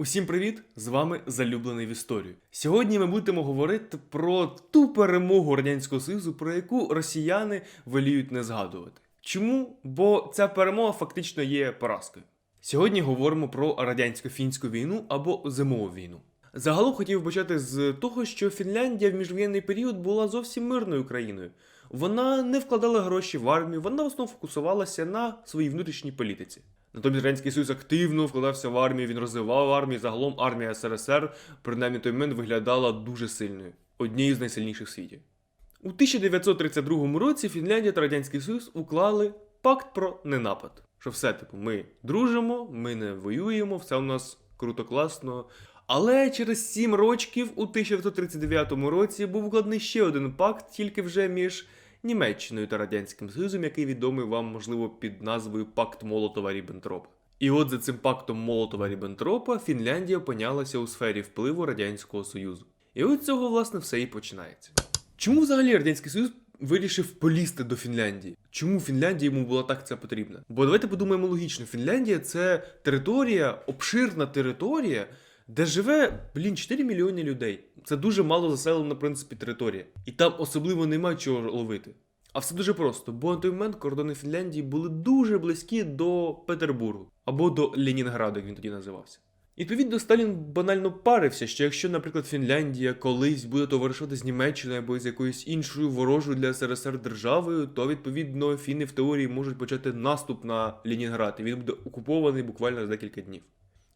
Усім привіт! З вами залюблений в історію. Сьогодні ми будемо говорити про ту перемогу Радянського Союзу, про яку росіяни воліють не згадувати. Чому? Бо ця перемога фактично є поразкою. Сьогодні говоримо про радянсько-фінську війну або зимову війну. Загалом хотів почати з того, що Фінляндія в міжвоєнний період була зовсім мирною країною. Вона не вкладала гроші в армію, вона в основному фокусувалася на своїй внутрішній політиці. Натомість Радянський Союз активно вкладався в армію, він розвивав армію. Загалом армія СРСР, принаймні той момент, виглядала дуже сильною, однією з найсильніших в світі. У 1932 році Фінляндія та Радянський Союз уклали пакт про ненапад. Що все, типу, ми дружимо, ми не воюємо, все у нас круто, класно. Але через сім років у 1939 році був укладений ще один пакт, тільки вже між Німеччиною та Радянським Союзом, який відомий вам, можливо, під назвою Пакт Молотова Ріббентропа. І от за цим пактом Молотова Ріббентропа Фінляндія опинялася у сфері впливу Радянського Союзу. І от цього, власне, все і починається. Чому взагалі Радянський Союз вирішив полізти до Фінляндії? Чому Фінляндія йому була так це потрібна? Бо давайте подумаємо логічно: Фінляндія це територія, обширна територія, де живе, блін, 4 мільйони людей. Це дуже мало заселена, в принципі, територія. І там особливо нема чого ловити. А все дуже просто, бо на той момент кордони Фінляндії були дуже близькі до Петербургу або до Ленінграду, як він тоді називався. Відповідно, Сталін банально парився, що якщо, наприклад, Фінляндія колись буде товаришувати з Німеччиною або з якоюсь іншою ворожою для СРСР державою, то відповідно фіни в теорії можуть почати наступ на Ленінград, і він буде окупований буквально за декілька днів.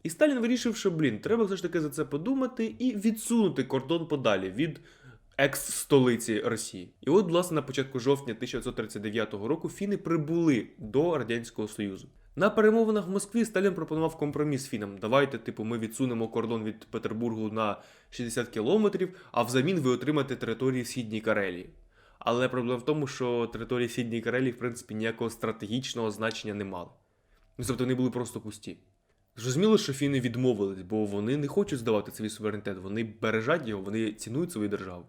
І Сталін вирішив, що блін, треба все ж таки за це подумати і відсунути кордон подалі від екс-столиці Росії. І от, власне, на початку жовтня 1939 року фіни прибули до Радянського Союзу. На перемовинах в Москві Сталін пропонував компроміс фінам. Давайте, типу, ми відсунемо кордон від Петербургу на 60 кілометрів, а взамін ви отримаєте території Східній Карелії. Але проблема в тому, що території Східній Карелії, в принципі, ніякого стратегічного значення не мали. Тобто вони були просто пусті. Зрозуміло, що фіни відмовились, бо вони не хочуть здавати свій суверенітет, вони бережать його, вони цінують свою державу.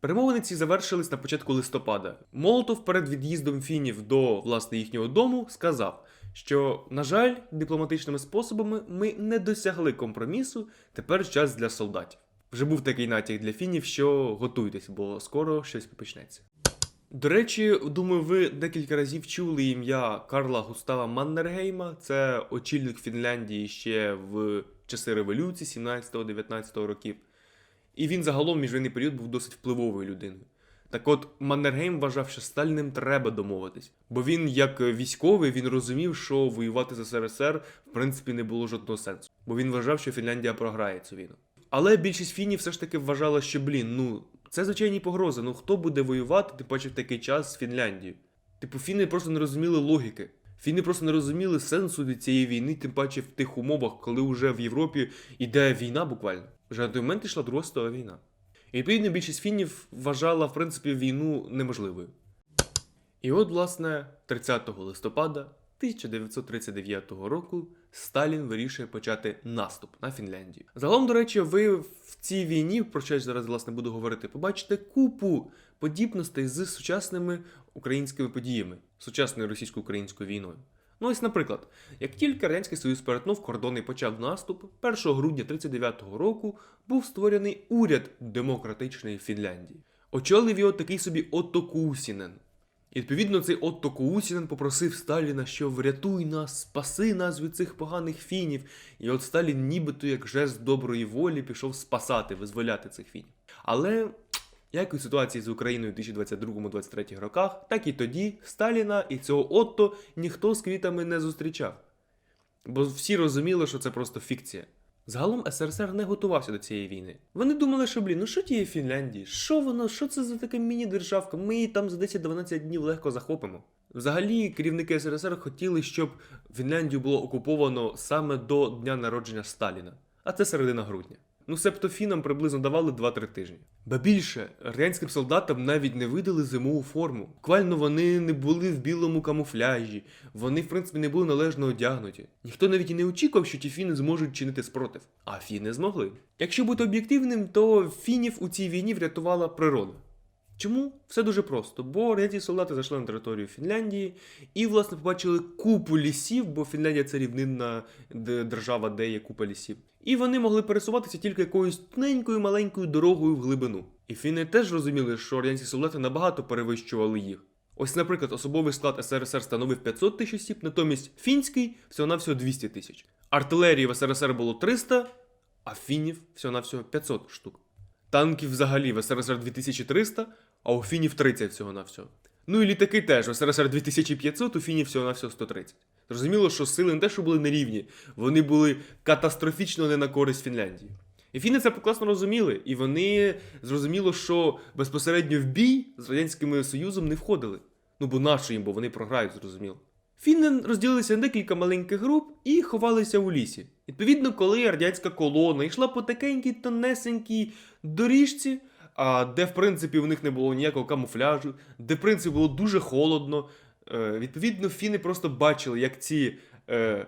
Перемовини ці завершились на початку листопада. Молотов перед від'їздом фінів до власне їхнього дому сказав, що, на жаль, дипломатичними способами ми не досягли компромісу, тепер час для солдатів. Вже був такий натяк для фінів, що готуйтесь, бо скоро щось почнеться. До речі, думаю, ви декілька разів чули ім'я Карла Густава Маннергейма. Це очільник Фінляндії ще в часи революції 17-19 років. І він загалом міжвійний період був досить впливовою людиною. Так от Маннергейм вважав, що з треба домовитись, бо він, як військовий, він розумів, що воювати з СРСР в принципі не було жодного сенсу, бо він вважав, що Фінляндія програє цю війну. Але більшість фінів все ж таки вважала, що блін, ну це звичайні погрози. Ну хто буде воювати, тим паче в такий час з Фінляндією? Типу, фіни просто не розуміли логіки. Фіни просто не розуміли сенсу від цієї війни, тим паче в тих умовах, коли вже в Європі йде війна буквально. Вже на той момент йшла Друга світова війна. І відповідно більшість фінів вважала, в принципі, війну неможливою. І от, власне, 30 листопада 1939 року Сталін вирішує почати наступ на Фінляндію. Загалом, до речі, ви в цій війні, про що я зараз власне буду говорити, побачите купу подібностей з сучасними українськими подіями, сучасною російсько-українською війною. Ну ось, наприклад, як тільки Радянський Союз перетнув кордон і почав наступ, 1 грудня 1939 року був створений уряд демократичної Фінляндії. Очолив його такий собі Отто Кусінен. Відповідно цей Отто Кусінен попросив Сталіна, що врятуй нас, спаси нас від цих поганих фінів. І от Сталін, нібито як жест доброї волі, пішов спасати, визволяти цих фінів. Але як у ситуації з Україною у 2022-2023 роках, так і тоді Сталіна і цього Отто ніхто з квітами не зустрічав. Бо всі розуміли, що це просто фікція. Загалом СРСР не готувався до цієї війни. Вони думали, що блін, ну що тієї Фінляндії? Що воно? Що це за така міні-державка? Ми її там за 10-12 днів легко захопимо. Взагалі, керівники СРСР хотіли, щоб Фінляндію було окуповано саме до дня народження Сталіна, а це середина грудня. Ну, септофінам приблизно давали 2-3 тижні. Ба більше, радянським солдатам навіть не видали зимову форму. Буквально вони не були в білому камуфляжі, вони, в принципі, не були належно одягнуті. Ніхто навіть і не очікував, що ті фіни зможуть чинити спротив. А фіни змогли. Якщо бути об'єктивним, то фінів у цій війні врятувала природа. Чому? Все дуже просто, бо радянські солдати зайшли на територію Фінляндії і, власне, побачили купу лісів, бо Фінляндія це рівнинна держава, де є купа лісів. І вони могли пересуватися тільки якоюсь тоненькою маленькою дорогою в глибину. І фіни теж розуміли, що радянські солдати набагато перевищували їх. Ось, наприклад, особовий склад СРСР становив 500 тисяч осіб, натомість фінський всього-навсього 200 тисяч. Артилерії в СРСР було 300, а фінів всього-навсього 500 штук. Танків взагалі в СРСР 2300, а у фінів 30 всього-навсього. Ну і літаки теж в СРСР 2500, у фінів всього-навсього 130. Зрозуміло, що сили не те, що були нерівні, вони були катастрофічно не на користь Фінляндії. І фіни це прекрасно розуміли, і вони зрозуміло, що безпосередньо в бій з Радянським Союзом не входили. Ну бо нащо їм, бо вони програють, зрозуміло. Фінни розділилися на декілька маленьких груп і ховалися у лісі. Відповідно, коли радянська колона йшла по такенькій тонесенькій доріжці, де, в принципі, в них не було ніякого камуфляжу, де, в принципі, було дуже холодно. Е, відповідно, фіни просто бачили, як ці е,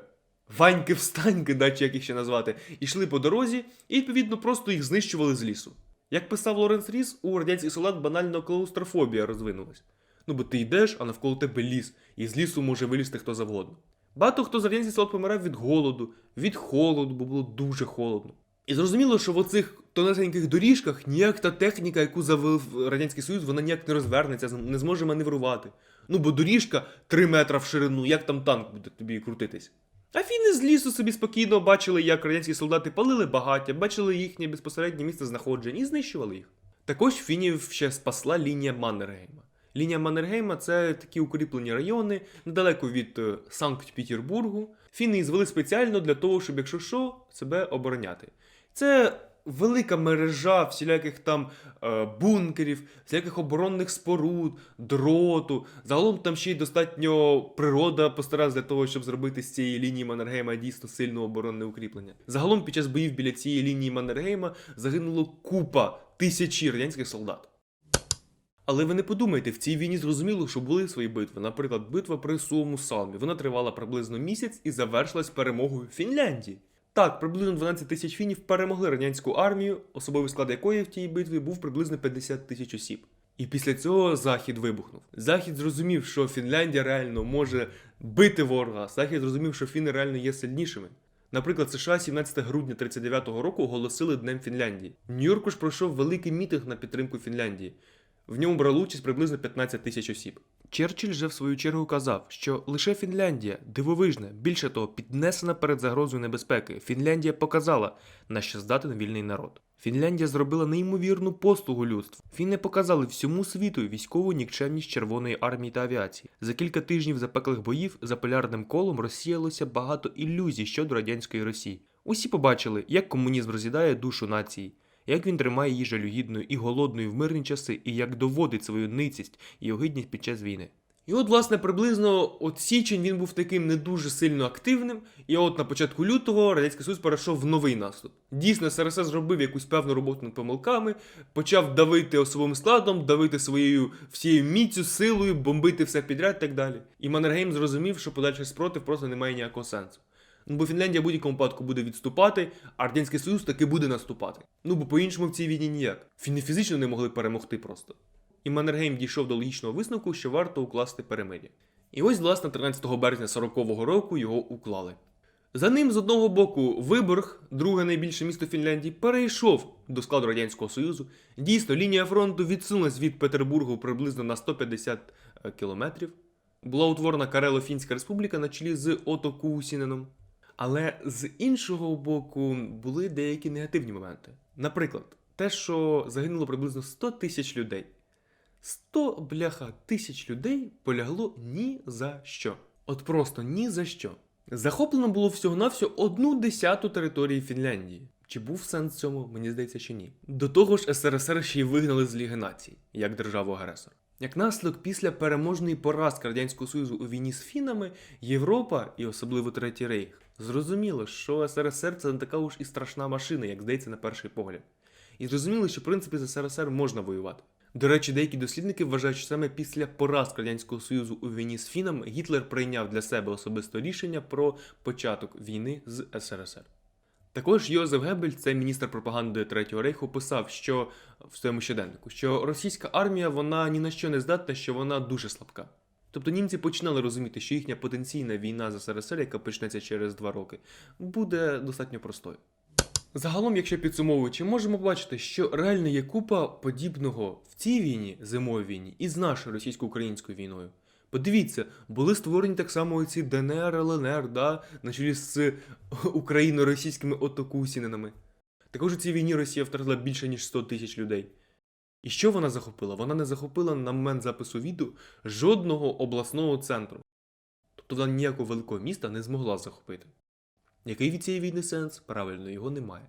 ваньки-встаньки, да, чи як їх ще назвати, йшли по дорозі, і, відповідно, просто їх знищували з лісу. Як писав Лоренс Ріс, у радянських солдат банально клаустрофобія розвинулась. Ну, бо ти йдеш, а навколо тебе ліс, і з лісу може вилізти хто завгодно. Багато хто з радянських солдат помирав від голоду, від холоду, бо було дуже холодно. І зрозуміло, що в оцих тонесеньких доріжках ніяк та техніка, яку завив Радянський Союз, вона ніяк не розвернеться, не зможе маневрувати. Ну бо доріжка 3 метра в ширину, як там танк буде тобі крутитись. А фіни з лісу собі спокійно бачили, як радянські солдати палили багаття, бачили їхнє безпосереднє місце знаходження і знищували їх. Також фінів ще спасла лінія Маннергейма. Лінія Маннергейма це такі укріплені райони недалеко від е, Санкт-Петербургу. Фіни звели спеціально для того, щоб, якщо що, себе обороняти. Це велика мережа всіляких там е, бункерів, всіляких оборонних споруд, дроту. Загалом там ще й достатньо природа постаралась для того, щоб зробити з цієї лінії Маннергейма дійсно сильне оборонне укріплення. Загалом під час боїв біля цієї лінії Маннергейма загинуло купа тисячі радянських солдат. Але ви не подумайте, в цій війні зрозуміло, що були свої битви. Наприклад, битва при Суому Салмі. Вона тривала приблизно місяць і завершилась перемогою Фінляндії. Так, приблизно 12 тисяч фінів перемогли радянську армію, особовий склад якої в тій битві був приблизно 50 тисяч осіб. І після цього Захід вибухнув. Захід зрозумів, що Фінляндія реально може бити ворога. Захід зрозумів, що фіни реально є сильнішими. Наприклад, США 17 грудня 39-го року оголосили Днем Фінляндії. В Нью-Йорку ж пройшов великий мітинг на підтримку Фінляндії. В ньому брали участь приблизно 15 тисяч осіб. Черчилль же в свою чергу казав, що лише Фінляндія дивовижна, більше того, піднесена перед загрозою небезпеки. Фінляндія показала, на що здатен вільний народ. Фінляндія зробила неймовірну послугу людству. Фіни показали всьому світу військову нікчемність Червоної армії та авіації. За кілька тижнів запеклих боїв за полярним колом розсіялося багато ілюзій щодо радянської Росії. Усі побачили, як комунізм роз'їдає душу нації, як він тримає її жалюгідною і голодною в мирні часи, і як доводить свою ницість і огидність під час війни. І от, власне, приблизно от січень він був таким не дуже сильно активним, і от на початку лютого Радянський Союз перейшов в новий наступ. Дійсно, СРСР зробив якусь певну роботу над помилками, почав давити особовим складом, давити своєю всією міцю, силою, бомбити все підряд і так далі. І Маннергейм зрозумів, що подальший спротив просто не має ніякого сенсу. Ну, бо Фінляндія в будь-якому випадку буде відступати, а Радянський Союз таки буде наступати. Ну бо по-іншому в цій війні ніяк. Фіни фізично не могли перемогти просто. І Маннергейм дійшов до логічного висновку, що варто укласти перемир'я. І ось, власне, 13 березня 40-го року його уклали. За ним, з одного боку, Виборг, друге найбільше місто Фінляндії, перейшов до складу Радянського Союзу. Дійсно, лінія фронту відсунулась від Петербургу приблизно на 150 е, кілометрів. Була утворена Карело-Фінська республіка на чолі з Ото Кусіненом. Але з іншого боку були деякі негативні моменти. Наприклад, те, що загинуло приблизно 100 тисяч людей. 100 бляха тисяч людей полягло ні за що. От просто ні за що. Захоплено було всього-навсього одну десяту території Фінляндії. Чи був сенс цьому, мені здається, чи ні. До того ж, СРСР ще й вигнали з Ліги націй, як державу-агресор. Як наслідок після переможної поразки Радянського Союзу у війні з фінами, Європа і особливо Третій Рейх зрозуміло, що СРСР це не така уж і страшна машина, як здається на перший погляд. І зрозуміли, що в принципі з СРСР можна воювати. До речі, деякі дослідники вважають, що саме після поразки Радянського Союзу у війні з фінами Гітлер прийняв для себе особисто рішення про початок війни з СРСР. Також Йозеф Гебель, це міністр пропаганди Третього рейху, писав, що в своєму щоденнику, що російська армія вона ні на що не здатна, що вона дуже слабка. Тобто німці починали розуміти, що їхня потенційна війна з СРСР, яка почнеться через два роки, буде достатньо простою. Загалом, якщо підсумовуючи, можемо побачити, що реально є купа подібного в цій війні, зимовій війні, і з нашою російсько-українською війною. Подивіться, були створені так само ці ДНР, ЛНР, да, на чолі з україно-російськими отокусінинами. Також у цій війні Росія втратила більше ніж 100 тисяч людей. І що вона захопила? Вона не захопила на момент запису відео жодного обласного центру. Тобто вона ніякого великого міста не змогла захопити. Який від цієї війни сенс? Правильно, його немає.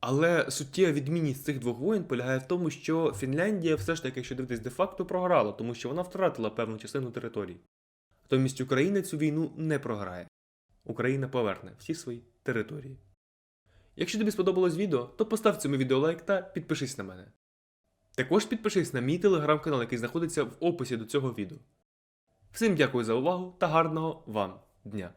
Але суттєва відмінність цих двох воєн полягає в тому, що Фінляндія все ж таки, якщо дивитись, де-факто програла, тому що вона втратила певну частину території. Натомість Україна цю війну не програє. Україна поверне всі свої території. Якщо тобі сподобалось відео, то постав цьому відео лайк та підпишись на мене. Також підпишись на мій телеграм-канал, який знаходиться в описі до цього відео. Всім дякую за увагу та гарного вам дня!